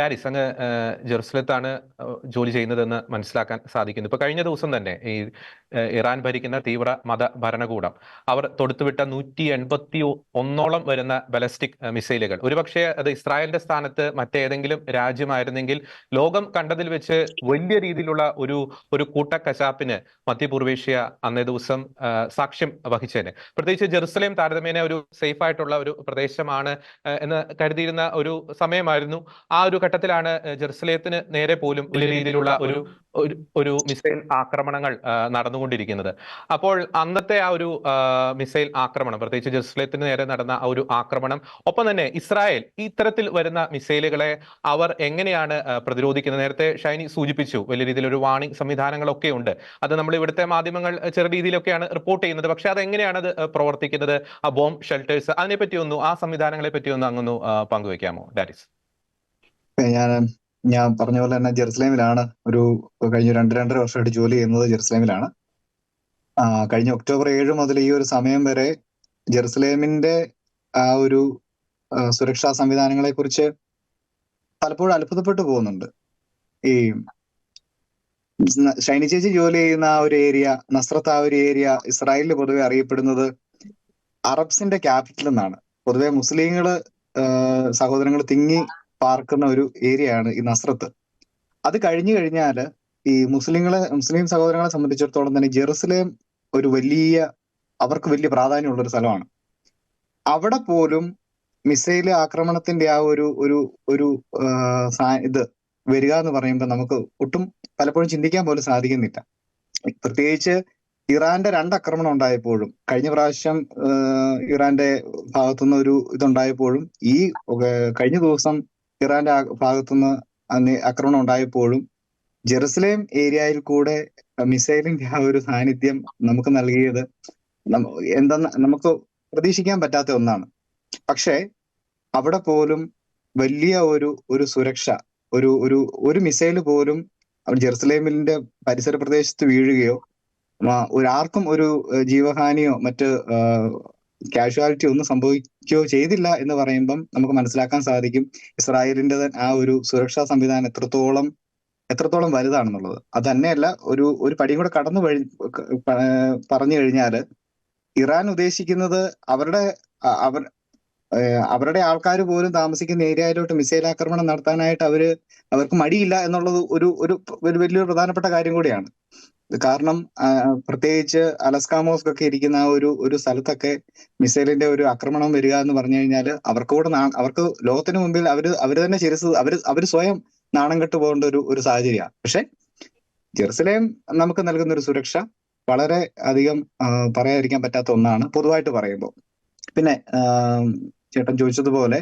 ഡാരിസ് അങ്ങ് ജെറുസലത്താണ് ജോലി ചെയ്യുന്നതെന്ന് മനസ്സിലാക്കാൻ സാധിക്കുന്നു. ഇപ്പൊ കഴിഞ്ഞ ദിവസം തന്നെ ഈ ഇറാൻ ഭരിക്കുന്ന തീവ്ര മത ഭരണകൂടം അവർ തൊടുത്തുവിട്ട നൂറ്റി എൺപത്തി ഒന്നോളം വരുന്ന ബലസ്റ്റിക് മിസൈലുകൾ. ഒരുപക്ഷെ അത് ഇസ്രായേലിന്റെ സ്ഥാനത്ത് മറ്റേതെങ്കിലും രാജ്യമായിരുന്നെങ്കിൽ ലോകം കണ്ടതിൽ വെച്ച് വലിയ രീതിയിലുള്ള ഒരു ഒരു കൂട്ടക്കശാപ്പിന് മധ്യപൂർവേഷ്യ അന്നേ ദിവസം സാക്ഷ്യം വഹിച്ചേനെ. പ്രത്യേകിച്ച് ജെറുസലേം താരതമ്യേന ഒരു സേഫ് ആയിട്ടുള്ള ഒരു പ്രദേശമാണ് എന്ന് കരുതിയിരുന്ന ഒരു സമയമായിരുന്നു ആ ഒരു ഘട്ടത്തിലാണ് ജെറുസലേത്തിന് നേരെ പോലും വലിയ രീതിയിലുള്ള ഒരു ഒരു മിസൈൽ ആക്രമണങ്ങൾ നടന്നുകൊണ്ടിരിക്കുന്നത്. അപ്പോൾ അന്നത്തെ ആ ഒരു മിസൈൽ ആക്രമണം പ്രത്യേകിച്ച് ജെറുസലേത്തിന് നേരെ നടന്ന ആ ഒരു ആക്രമണം ഒപ്പം തന്നെ ഇസ്രായേൽ ഇത്തരത്തിൽ വരുന്ന മിസൈലുകളെ അവർ എങ്ങനെയാണ് പ്രതിരോധിക്കുന്നത്? നേരത്തെ ഷൈനി സൂചിപ്പിച്ചു വലിയ രീതിയിൽ ഒരു വാണിംഗ് സംവിധാനങ്ങളൊക്കെ ഉണ്ട്. അത് നമ്മൾ ഇവിടുത്തെ മാധ്യമങ്ങൾ ചെറിയ രീതിയിലൊക്കെയാണ് റിപ്പോർട്ട് ചെയ്യുന്നത്. പക്ഷെ അത് എങ്ങനെയാണ് അത് പ്രവർത്തിക്കുന്നത്? ആ ബോംബ് ഷെൽട്ടേഴ്സ് അതിനെപ്പറ്റി ഒന്ന് ആ സംവിധാനങ്ങളെ പറ്റി ഒന്ന് അങ്ങൊന്ന് പങ്കുവെക്കാമോ പങ്കുവെക്കാമോ? ഡാരിസ്. ഞാൻ ഞാൻ പറഞ്ഞ പോലെ തന്നെ ജെറുസലേമിലാണ് ഒരു കഴിഞ്ഞ രണ്ട് രണ്ടര വർഷമായിട്ട് ജോലി ചെയ്യുന്നത് ജെറുസലേമിലാണ്. കഴിഞ്ഞ ഒക്ടോബർ ഏഴ് മുതൽ ഈ ഒരു സമയം വരെ ജെറുസലേമിന്റെ ആ ഒരു സുരക്ഷാ സംവിധാനങ്ങളെ കുറിച്ച് പലപ്പോഴും അത്ഭുതപ്പെട്ടു പോകുന്നുണ്ട്. ഈ ഷൈനി ചേച്ചി ജോലി ചെയ്യുന്ന ആ ഒരു ഏരിയ നസ്രത്ത് ആ ഒരു ഏരിയ ഇസ്രായേലിൽ പൊതുവെ അറിയപ്പെടുന്നത് അറബ്സിന്റെ ക്യാപിറ്റൽ എന്നാണ്. പൊതുവെ മുസ്ലിങ്ങൾ സഹോദരങ്ങൾ തിങ്ങി പാർക്കുന്ന ഒരു ഏരിയയാണ് ഈ നസ്രത്ത്. അത് കഴിഞ്ഞു കഴിഞ്ഞാൽ ഈ മുസ്ലിങ്ങളെ മുസ്ലിം സഹോദരങ്ങളെ സംബന്ധിച്ചിടത്തോളം തന്നെ ജെറുസലേം ഒരു വലിയ അവർക്ക് വലിയ പ്രാധാന്യമുള്ള ഒരു സ്ഥലമാണ്. അവിടെ പോലും മിസൈൽ ആക്രമണത്തിന്റെ ആ ഒരു ഒരു ഒരു ഇത് വരിക എന്ന് പറയുമ്പോൾ നമുക്ക് ഒട്ടും പലപ്പോഴും ചിന്തിക്കാൻ പോലും സാധിക്കുന്നില്ല. പ്രത്യേകിച്ച് ഇറാന്റെ രണ്ട് ആക്രമണം ഉണ്ടായപ്പോഴും കഴിഞ്ഞ പ്രാവശ്യം ഇറാന്റെ ഭാഗത്തുനിന്ന് ഒരു ഇതുണ്ടായപ്പോഴും ഈ കഴിഞ്ഞ ദിവസം ഇറാന്റെ ഭാഗത്തുനിന്ന് ആക്രമണം ഉണ്ടായപ്പോഴും ജെറുസലേം ഏരിയയിൽ കൂടെ മിസൈലിന്റെ ആ ഒരു സാന്നിധ്യം നമുക്ക് നൽകിയത് എന്തെന്ന് നമുക്ക് പ്രതീക്ഷിക്കാൻ പറ്റാത്ത ഒന്നാണ്. പക്ഷേ അവിടെ പോലും വലിയ ഒരു ഒരു സുരക്ഷ ഒരു ഒരു ഒരു മിസൈൽ പോലും ജെറുസലേമിന്റെ പരിസര പ്രദേശത്ത് വീഴുകയോ ഒരാർക്കും ഒരു ജീവഹാനിയോ മറ്റ് കാഷ്വാലിറ്റി ഒന്നും സംഭവിക്കുകയോ ചെയ്തില്ല എന്ന് പറയുമ്പം നമുക്ക് മനസ്സിലാക്കാൻ സാധിക്കും ഇസ്രായേലിന്റെ ആ ഒരു സുരക്ഷാ സംവിധാനം എത്രത്തോളം എത്രത്തോളം വലുതാണെന്നുള്ളത്. അത് തന്നെയല്ല ഒരു ഒരു പടിയും കൂടെ കടന്നു കഴി പറഞ്ഞു കഴിഞ്ഞാൽ ഇറാൻ ഉദ്ദേശിക്കുന്നത് അവരുടെ അവർ അവരുടെ ആൾക്കാർ പോലും താമസിക്കുന്ന ഏരിയയിലോട്ട് മിസൈൽ ആക്രമണം നടത്താനായിട്ട് അവർ അവർക്ക് മടിയില്ല എന്നുള്ളത് ഒരു ഒരു വലിയൊരു പ്രധാനപ്പെട്ട കാര്യം കൂടിയാണ്. കാരണം പ്രത്യേകിച്ച് അലസ്കാമോസ്ക് ഒക്കെ ഇരിക്കുന്ന ഒരു ഒരു സ്ഥലത്തൊക്കെ മിസൈലിന്റെ ഒരു ആക്രമണം വരിക എന്ന് പറഞ്ഞു കഴിഞ്ഞാൽ അവർക്ക് കൂടെ അവർക്ക് ലോകത്തിന് മുമ്പിൽ അവർ അവർ തന്നെ ചിരസ് അവർ അവർ സ്വയം നാണം കെട്ടു പോകേണ്ട ഒരു ഒരു സാഹചര്യമാണ് പക്ഷെ ജെറുസലേം നമുക്ക് നൽകുന്ന ഒരു സുരക്ഷ വളരെ അധികം പറയാതിരിക്കാൻ പറ്റാത്ത ഒന്നാണ് പൊതുവായിട്ട് പറയുമ്പോൾ. പിന്നെ ചേട്ടൻ ചോദിച്ചതുപോലെ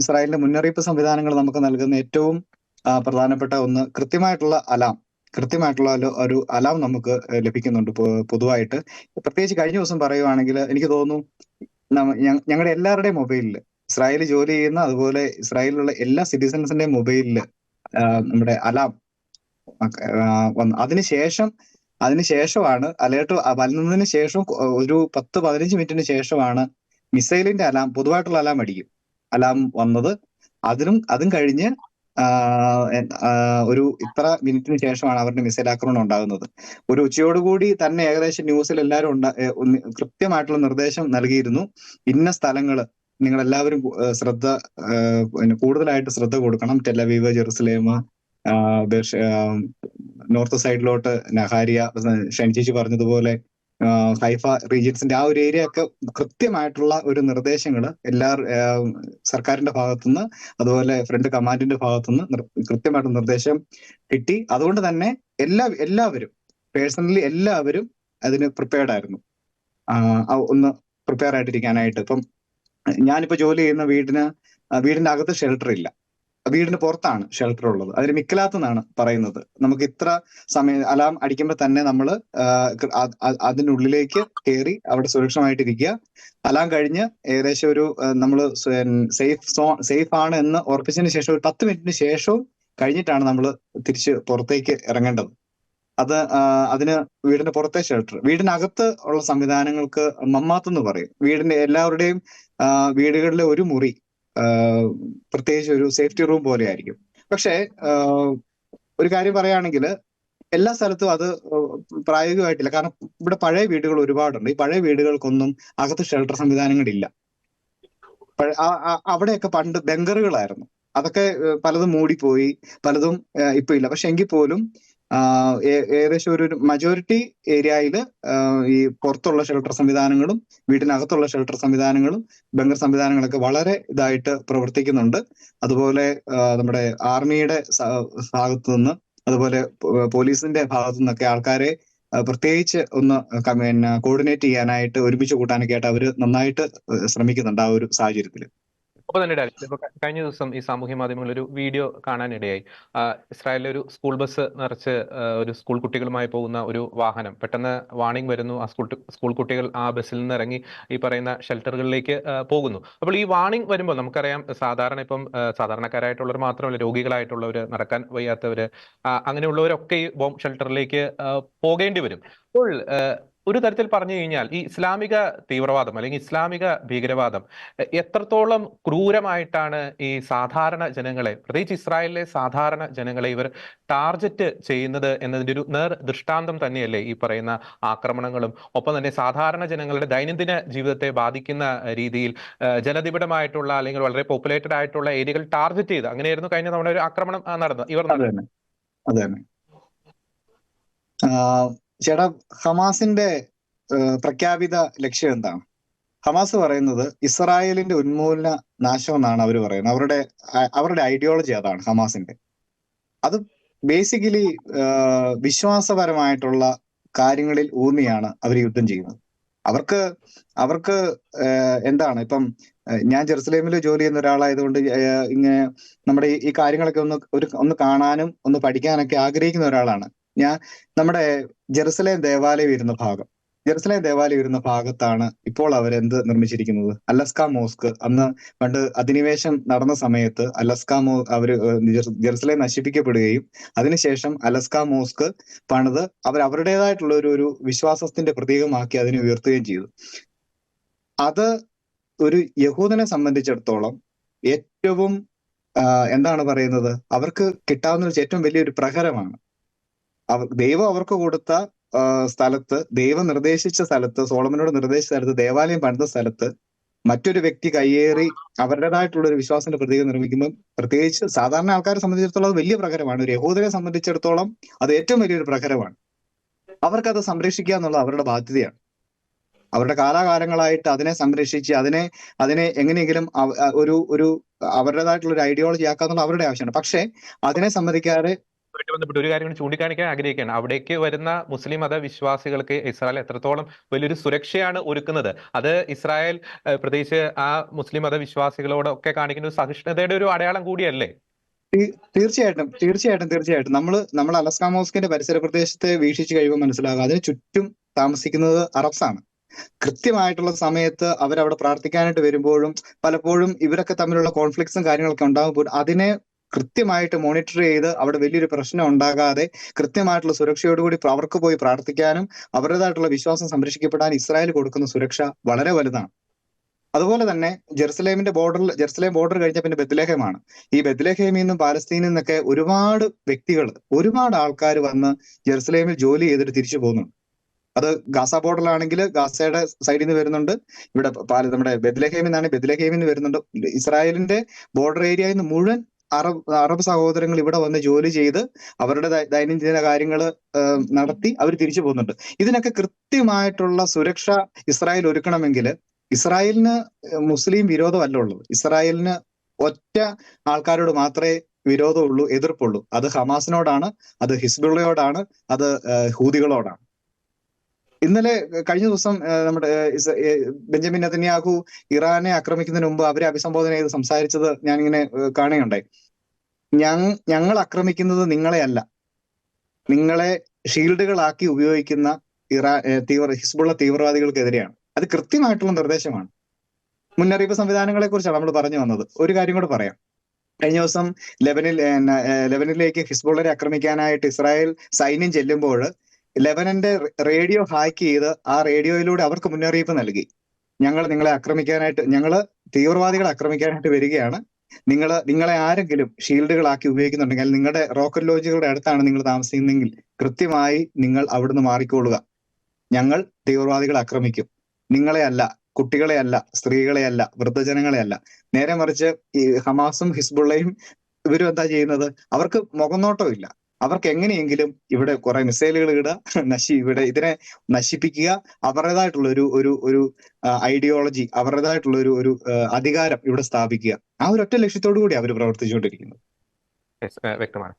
ഇസ്രായേലിന്റെ മുന്നറിയിപ്പ് സംവിധാനങ്ങൾ നമുക്ക് നൽകുന്ന ഏറ്റവും പ്രധാനപ്പെട്ട ഒന്ന് കൃത്യമായിട്ടുള്ള അലാം. കൃത്യമായിട്ടുള്ള ഒരു- അലാം നമുക്ക് ലഭിക്കുന്നുണ്ട് പൊതുവായിട്ട്. പ്രത്യേകിച്ച് കഴിഞ്ഞ ദിവസം പറയുവാണെങ്കിൽ എനിക്ക് തോന്നുന്നു ഞങ്ങളുടെ എല്ലാവരുടെയും മൊബൈലിൽ ഇസ്രായേലിൽ ജോലി ചെയ്യുന്ന അതുപോലെ ഇസ്രായേലിലുള്ള എല്ലാ സിറ്റിസൺസിന്റെയും മൊബൈലിൽ നമ്മുടെ അലാം വന്നു. അതിനുശേഷം അതിനുശേഷമാണ് അലേർട്ട് വരുന്നതിന് ശേഷം ഒരു പത്ത് പതിനഞ്ച് മിനിറ്റിന് ശേഷമാണ് മിസൈലിന്റെ അലാം പൊതുവായിട്ടുള്ള അലാം അടിക്കും. അലാം വന്നത്. അതിനും അതും കഴിഞ്ഞ് ഒരു ഇത്ര മിനിറ്റിന് ശേഷമാണ് അവരുടെ മിസൈൽ ആക്രമണം ഉണ്ടാകുന്നത്. ഒരു ഉച്ചയോടുകൂടി തന്നെ ഏകദേശം ന്യൂസിൽ എല്ലാവരും ഉണ്ടാ കൃത്യമായിട്ടുള്ള നിർദ്ദേശം നൽകിയിരുന്നു. ഇന്ന സ്ഥലങ്ങൾ നിങ്ങൾ എല്ലാവരും ശ്രദ്ധ കൂടുതലായിട്ട് ശ്രദ്ധ കൊടുക്കണം. ടെലവീവ് ജെറുസലേം ആ, നോർത്ത് സൈഡിലോട്ട് നഹാരിയ ഷൈൻ ചേച്ചി പറഞ്ഞതുപോലെ ഹൈഫ റീജിയൻസിന്റെ ആ ഒരു ഏരിയ ഒക്കെ കൃത്യമായിട്ടുള്ള ഒരു നിർദ്ദേശങ്ങൾ എല്ലാ സർക്കാരിന്റെ ഭാഗത്തുനിന്ന് അതുപോലെ ഫ്രണ്ട് കമാൻഡിന്റെ ഭാഗത്തുനിന്ന് കൃത്യമായിട്ട് നിർദ്ദേശം കിട്ടി. അതുകൊണ്ട് തന്നെ എല്ലാ എല്ലാവരും പേഴ്സണലി എല്ലാവരും അതിന് പ്രിപ്പയർഡ് ആയിരുന്നു. ഒന്ന് പ്രിപ്പയർ ആയിട്ടിരിക്കാനായിട്ട്. ഇപ്പം ഞാനിപ്പോ ജോലി ചെയ്യുന്ന വീടിന് വീടിന്റെ അകത്ത് ഷെൽട്ടർ ഇല്ല വീടിന് പുറത്താണ് ഷെൽട്ടർ ഉള്ളത്. അതിന് മിക്കലാത്ത് എന്നാണ് പറയുന്നത്. നമുക്ക് ഇത്ര സമയം അലാം അടിക്കുമ്പോൾ തന്നെ നമ്മൾ അതിനുള്ളിലേക്ക് കയറി അവിടെ സുരക്ഷിതമായിട്ടിരിക്കുക. അലാം കഴിഞ്ഞ് ഏകദേശം ഒരു നമ്മൾ സേഫ് സോ സേഫ് ആണ് എന്ന് ഉറപ്പിച്ചതിന് ശേഷം ഒരു പത്ത് മിനിറ്റിന് ശേഷവും കഴിഞ്ഞിട്ടാണ് നമ്മൾ തിരിച്ച് പുറത്തേക്ക് ഇറങ്ങേണ്ടത്. അത് അതിന് വീടിന്റെ പുറത്തെ ഷെൽട്ടർ വീടിനകത്ത് ഉള്ള സംവിധാനങ്ങൾക്ക് മമ്മാത്ത് എന്ന് പറയും. വീടിന്റെ എല്ലാവരുടെയും വീടുകളിലെ ഒരു മുറി പ്രത്യേകിച്ച് ഒരു സേഫ്റ്റി റൂം പോലെ ആയിരിക്കും. പക്ഷേ ഒരു കാര്യം പറയുകയാണെങ്കിൽ എല്ലാ സ്ഥലത്തും അത് പ്രായോഗികമായിട്ടില്ല. കാരണം ഇവിടെ പഴയ വീടുകൾ ഒരുപാടുണ്ട്. ഈ പഴയ വീടുകൾക്കൊന്നും അകത്ത് ഷെൽട്ടർ സംവിധാനങ്ങളില്ല. അവിടെയൊക്കെ പണ്ട് ബങ്കറുകളായിരുന്നു അതൊക്കെ പലതും മൂടിപ്പോയി. പലതും ഇപ്പൊ ഇല്ല. പക്ഷെ എങ്കിൽ പോലും ഏകദേശം ഒരു മജോറിറ്റി ഏരിയയിൽ ഈ പുറത്തുള്ള ഷെൽട്ടർ സംവിധാനങ്ങളും വീടിനകത്തുള്ള ഷെൽട്ടർ സംവിധാനങ്ങളും ബങ്കർ സംവിധാനങ്ങളൊക്കെ വളരെ ഇതായിട്ട് പ്രവർത്തിക്കുന്നുണ്ട്. അതുപോലെ നമ്മുടെ ആർമിയുടെ ഭാഗത്തു നിന്ന് അതുപോലെ പോലീസിന്റെ ഭാഗത്തു നിന്നൊക്കെ ആൾക്കാരെ പ്രത്യേകിച്ച് ഒന്ന് കോർഡിനേറ്റ് ചെയ്യാനായിട്ട് ഒരുമിച്ച് കൂട്ടാനൊക്കെ ആയിട്ട് അവർ നന്നായിട്ട് ശ്രമിക്കുന്നുണ്ട് ആ ഒരു സാഹചര്യത്തിൽ ഒപ്പം തന്നെ ഡാലി, ഇപ്പൊ കഴിഞ്ഞ ദിവസം ഈ സാമൂഹ്യ മാധ്യമങ്ങളിൽ ഒരു വീഡിയോ കാണാനിടയായി. ഇസ്രായേലിലെ ഒരു സ്കൂൾ ബസ് നിറച്ച് ഒരു സ്കൂൾ കുട്ടികളുമായി പോകുന്ന ഒരു വാഹനം. പെട്ടെന്ന് വാണിംഗ് വരുന്നു. ആ സ്കൂൾ സ്കൂൾ കുട്ടികൾ ആ ബസ്സിൽ നിന്ന് ഇറങ്ങി ഈ പറയുന്ന ഷെൽട്ടറുകളിലേക്ക് പോകുന്നു. അപ്പോൾ ഈ വാണിംഗ് വരുമ്പോൾ നമുക്കറിയാം സാധാരണ ഇപ്പം സാധാരണക്കാരായിട്ടുള്ളവർ മാത്രമല്ല രോഗികളായിട്ടുള്ളവർ നടക്കാൻ വയ്യാത്തവർ അങ്ങനെയുള്ളവരൊക്കെ ഈ ബോംബ് ഷെൽട്ടറിലേക്ക് പോകേണ്ടി വരും. അപ്പോൾ ഒരു തരത്തിൽ പറഞ്ഞു കഴിഞ്ഞാൽ ഈ ഇസ്ലാമിക തീവ്രവാദം അല്ലെങ്കിൽ ഇസ്ലാമിക ഭീകരവാദം എത്രത്തോളം ക്രൂരമായിട്ടാണ് ഈ സാധാരണ ജനങ്ങളെ പ്രത്യേകിച്ച് ഇസ്രായേലിലെ സാധാരണ ജനങ്ങളെ ഇവർ ടാർജറ്റ് ചെയ്യുന്നത് എന്നതിന്റെ ഒരു നേർ ദൃഷ്ടാന്തം തന്നെയല്ലേ ഈ പറയുന്ന ആക്രമണങ്ങളും ഒപ്പം തന്നെ സാധാരണ ജനങ്ങളുടെ ദൈനംദിന ജീവിതത്തെ ബാധിക്കുന്ന രീതിയിൽ ജനനിബിഡമായിട്ടുള്ള അല്ലെങ്കിൽ വളരെ പോപ്പുലേറ്റഡ് ആയിട്ടുള്ള ഏരിയകൾ ടാർഗറ്റ് ചെയ്ത് അങ്ങനെയായിരുന്നു കഴിഞ്ഞ തവണ ഒരു ആക്രമണം നടന്നത്. ഇവർ അത് അതെ ചേട്ടാ ഹമാസിന്റെ പ്രഖ്യാപിത ലക്ഷ്യം എന്താണ്? ഹമാസ് പറയുന്നത് ഇസ്രായേലിന്റെ ഉന്മൂലന നാശം എന്നാണ് അവർ പറയുന്നത്. അവരുടെ അവരുടെ ഐഡിയോളജി അതാണ് ഹമാസിന്റെ. അത് ബേസിക്കലി വിശ്വാസപരമായിട്ടുള്ള കാര്യങ്ങളിൽ ഊന്നിയാണ് അവർ യുദ്ധം ചെയ്യുന്നത്. അവർക്ക് അവർക്ക് എന്താണ് ഇപ്പം ഞാൻ ജെറുസലേമിൽ ജോലി ചെയ്യുന്ന ഒരാളായതുകൊണ്ട് ഇങ്ങനെ നമ്മുടെ ഈ- കാര്യങ്ങളൊക്കെ ഒന്ന് ഒരു ഒന്ന് കാണാനും ഒന്ന് പഠിക്കാനൊക്കെ ആഗ്രഹിക്കുന്ന ഒരാളാണ്. ഞാൻ നമ്മുടെ ജെറുസലേം ദേവാലയം ഇരുന്ന ഭാഗം. ജെറുസലേം ദേവാലയം ഇരുന്ന ഭാഗത്താണ് ഇപ്പോൾ അവരെന്ത് നിർമ്മിച്ചിരിക്കുന്നത്? അലസ്ക മോസ്ക്. അന്ന് പണ്ട് അധിനിവേശം നടന്ന സമയത്ത് അലസ്ക മോ അവർ ജെറുസലേം നശിപ്പിക്കപ്പെടുകയും അതിനുശേഷം അലസ്ക മോസ്ക് പണിത് അവർ അവരുടേതായിട്ടുള്ള ഒരു ഒരു വിശ്വാസത്തിന്റെ പ്രതീകമാക്കി അതിനെ ഉയർത്തുകയും ചെയ്തു. അത് ഒരു യഹൂദനെ സംബന്ധിച്ചിടത്തോളം ഏറ്റവും എന്താണ് പറയുന്നത്? അവർക്ക് കിട്ടാവുന്ന ഏറ്റവും വലിയൊരു പ്രഹരമാണ്. ദൈവം അവർക്ക് കൊടുത്ത സ്ഥലത്ത് ദൈവം നിർദ്ദേശിച്ച സ്ഥലത്ത് സോളമനോട് നിർദ്ദേശിച്ച സ്ഥലത്ത് ദേവാലയം പണിത സ്ഥലത്ത് മറ്റൊരു വ്യക്തി കയ്യേറി അവരുടേതായിട്ടുള്ള ഒരു വിശ്വാസത്തിന്റെ പ്രതീകം നിർമ്മിക്കുമ്പോൾ പ്രത്യേകിച്ച് സാധാരണ ആൾക്കാരെ സംബന്ധിച്ചിടത്തോളം വലിയ പ്രകരമാണ് ഒരു യഹൂദരെ സംബന്ധിച്ചിടത്തോളം അത് ഏറ്റവും വലിയൊരു പ്രകരമാണ് അവർക്കത് സംരക്ഷിക്കുക എന്നുള്ളത് അവരുടെ ബാധ്യതയാണ്. അവരുടെ കാലാകാലങ്ങളായിട്ട് അതിനെ സംരക്ഷിച്ച് അതിനെ അതിനെ എങ്ങനെയെങ്കിലും ഒരു ഒരു അവരുടേതായിട്ടുള്ള ഒരു ഐഡിയോളജി ആക്കാന്നുള്ള അവരുടെ ആവശ്യമാണ്. പക്ഷേ അതിനെ സമ്മതിക്കാതെ ബന്ധപ്പെട്ട് ഒരു കാര്യം ചൂണ്ടിക്കാണിക്കാൻ ആഗ്രഹിക്കുകയാണ്. അവിടേക്ക് വരുന്ന മുസ്ലിം മത വിശ്വാസികൾക്ക് ഇസ്രായേൽ എത്രത്തോളം വലിയൊരു സുരക്ഷയാണ് ഒരുക്കുന്നത്? അത് ഇസ്രായേൽ പ്രത്യേകിച്ച് ആ മുസ്ലിം മത വിശ്വാസികളോടൊക്കെ കാണിക്കുന്ന ഒരു സഹിഷ്ണുതയുടെ ഒരു അടയാളം കൂടിയല്ലേ? തീർച്ചയായിട്ടും തീർച്ചയായിട്ടും തീർച്ചയായിട്ടും. നമ്മൾ നമ്മൾ അലസ്ക മോസ്കിന്റെ പരിസര പ്രദേശത്തെ വീക്ഷിച്ചു കഴിയുമ്പോൾ മനസ്സിലാകും. അതിന് ചുറ്റും താമസിക്കുന്നത് അറബ്സ് ആണ് കൃത്യമായിട്ടുള്ള സമയത്ത് അവരവിടെ പ്രാർത്ഥിക്കാനായിട്ട് വരുമ്പോഴും പലപ്പോഴും ഇവരൊക്കെ തമ്മിലുള്ള കോൺഫ്ലിക്ട്സും കാര്യങ്ങളൊക്കെ ഉണ്ടാകുമ്പോൾ അതിനെ കൃത്യമായിട്ട് മോണിറ്റർ ചെയ്ത് അവിടെ വലിയൊരു പ്രശ്നം ഉണ്ടാകാതെ കൃത്യമായിട്ടുള്ള സുരക്ഷയോടുകൂടി അവർക്ക് പോയി പ്രാർത്ഥിക്കാനും അവരുടേതായിട്ടുള്ള വിശ്വാസം സംരക്ഷിക്കപ്പെടാൻ ഇസ്രായേൽ കൊടുക്കുന്ന സുരക്ഷ വളരെ വലുതാണ്. അതുപോലെ തന്നെ ജെറുസലേമിന്റെ ബോർഡറിൽ ജെറുസലേം ബോർഡർ കഴിഞ്ഞ പിന്നെ ബദ്ലേഹമാണ് ഈ ബദ്ലേഹേമിൽ നിന്നും പാലസ്തീനിൽ നിന്നൊക്കെ ഒരുപാട് വ്യക്തികൾ ഒരുപാട് ആൾക്കാർ വന്ന് ജെറുസലേമിൽ ജോലി ചെയ്തിട്ട് തിരിച്ചു പോകുന്നുണ്ട്. അത് ഗാസ ബോർഡറിലാണെങ്കിൽ ഗാസയുടെ സൈഡിൽ നിന്ന് വരുന്നുണ്ട്. ഇവിടെ നമ്മുടെ ബദ്ലഹേമിൽ നിന്നാണ് ബദ്ലഹേമിൽ നിന്ന് വരുന്നുണ്ട്. ഇസ്രായേലിന്റെ ബോർഡർ ഏരിയയിൽ നിന്ന് മുഴുവൻ അറബ് അറബ് സഹോദരങ്ങൾ ഇവിടെ വന്ന് ജോലി ചെയ്ത് അവരുടെ ദൈനംദിന കാര്യങ്ങൾ നടത്തി അവർ തിരിച്ചു പോകുന്നുണ്ട്. ഇതിനൊക്കെ കൃത്യമായിട്ടുള്ള സുരക്ഷ ഇസ്രായേൽ ഒരുക്കണമെങ്കിൽ ഇസ്രായേലിന് മുസ്ലിം വിരോധമല്ല ഉള്ളത്. ഇസ്രായേലിന് ഒറ്റ ആൾക്കാരോട് മാത്രമേ വിരോധമുള്ളൂ എതിർപ്പുള്ളൂ. അത് ഹമാസിനോടാണ് അത് ഹിസ്ബുള്ളയോടാണ് അത് ഹൂദികളോടാണ് ഇന്നലെ കഴിഞ്ഞ ദിവസം നമ്മുടെ ബെഞ്ചമിൻ നതന്യാഹു ഇറാനെ ആക്രമിക്കുന്നതിന് മുമ്പ് അവരെ അഭിസംബോധന ചെയ്ത് സംസാരിച്ചത് ഞാനിങ്ങനെ കാണുകയുണ്ടായി. ഞങ് ഞങ്ങൾ ആക്രമിക്കുന്നത് നിങ്ങളെ അല്ല നിങ്ങളെ ഷീൽഡുകളാക്കി ഉപയോഗിക്കുന്ന ഇറാ തീവ്ര ഹിസ്ബുള്ള തീവ്രവാദികൾക്കെതിരെയാണ്. അത് കൃത്യമായിട്ടുള്ള നിർദ്ദേശമാണ്. മുന്നറിയിപ്പ് സംവിധാനങ്ങളെ കുറിച്ചാണ് നമ്മൾ പറഞ്ഞു വന്നത്. ഒരു കാര്യം കൂടെ പറയാം. കഴിഞ്ഞ ദിവസം ലെബനിൽ ലെബനിലേക്ക് ഹിസ്ബുള്ളരെ ആക്രമിക്കാനായിട്ട് ഇസ്രായേൽ സൈന്യം ചെല്ലുമ്പോൾ ലെബനന്റെ റേഡിയോ ഹാക്ക് ചെയ്ത് ആ റേഡിയോയിലൂടെ അവർക്ക് മുന്നറിയിപ്പ് നൽകി. ഞങ്ങൾ നിങ്ങളെ ആക്രമിക്കാനായിട്ട് ഞങ്ങൾ തീവ്രവാദികളെ ആക്രമിക്കാനായിട്ട് വരികയാണ്. നിങ്ങൾ നിങ്ങളെ ആരെങ്കിലും ഷീൽഡുകളാക്കി ഉപയോഗിക്കുന്നുണ്ടെങ്കിൽ അല്ലെങ്കിൽ നിങ്ങളുടെ റോക്കറ്റ് ലോഞ്ചുകളുടെ അടുത്താണ് നിങ്ങൾ താമസിക്കുന്നതെങ്കിൽ കൃത്യമായി നിങ്ങൾ അവിടുന്ന് മാറിക്കൊള്ളുക. ഞങ്ങൾ തീവ്രവാദികളെ ആക്രമിക്കും. നിങ്ങളെ അല്ല കുട്ടികളെ അല്ല സ്ത്രീകളെ അല്ല വൃദ്ധജനങ്ങളെ അല്ല നേരെ മറിച്ച് ഈ ഹമാസും ഹിസ്ബുള്ളയും ഇവരും എന്താ ചെയ്യുന്നത്? അവർക്ക് മുഖനോട്ടമില്ല അവർക്ക് എങ്ങനെയെങ്കിലും ഇവിടെ കുറെ മിസൈലുകൾ ഇടുക നശി ഇവിടെ ഇതിനെ നശിപ്പിക്കുക അവരുടേതായിട്ടുള്ള ഒരു ഒരു ഒരു ഐഡിയോളജി അവരുടേതായിട്ടുള്ള ഒരു ഒരു അധികാരം ഇവിടെ സ്ഥാപിക്കുക. ആ ഒരു ഒറ്റ ലക്ഷ്യത്തോടു കൂടി അവർ പ്രവർത്തിച്ചുകൊണ്ടിരിക്കുന്നത് വ്യക്തമാണ്.